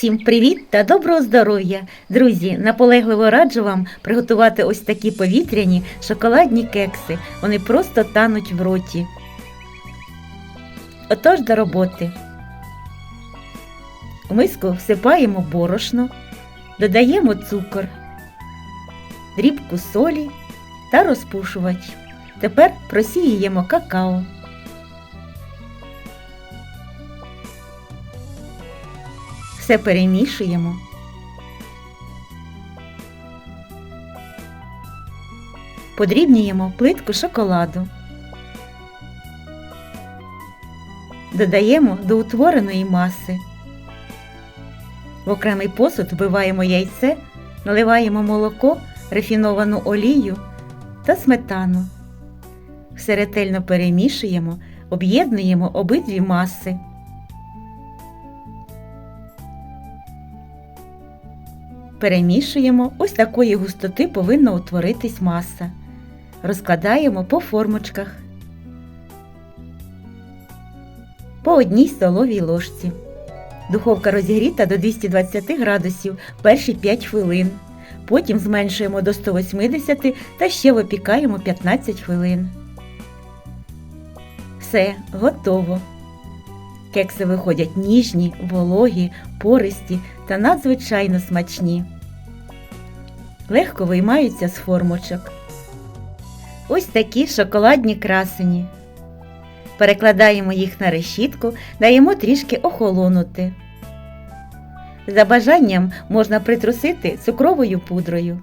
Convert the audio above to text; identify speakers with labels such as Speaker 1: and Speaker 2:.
Speaker 1: Всім привіт та доброго здоров'я! Друзі, наполегливо раджу вам приготувати ось такі повітряні шоколадні кекси. Вони просто тануть в роті. Отож до роботи. У миску всипаємо борошно, додаємо цукор, дрібку солі та розпушувач. Тепер просіюємо какао. Все перемішуємо. Подрібнюємо плитку шоколаду. Додаємо до утвореної маси. В окремий посуд вбиваємо яйце, наливаємо молоко, рафіновану олію та сметану. Все ретельно перемішуємо, об'єднуємо обидві маси. Перемішуємо, ось такої густоти повинна утворитись маса. Розкладаємо по формочках по одній столовій ложці. Духовка розігріта до 220 градусів перші 5 хвилин. Потім зменшуємо до 180 та ще випікаємо 15 хвилин. Все, готово. Кекси виходять ніжні, вологі, пористі та надзвичайно смачні. Легко виймаються з формочок. Ось такі шоколадні красені. Перекладаємо їх на решітку, даємо трішки охолонути. За бажанням можна притрусити цукровою пудрою.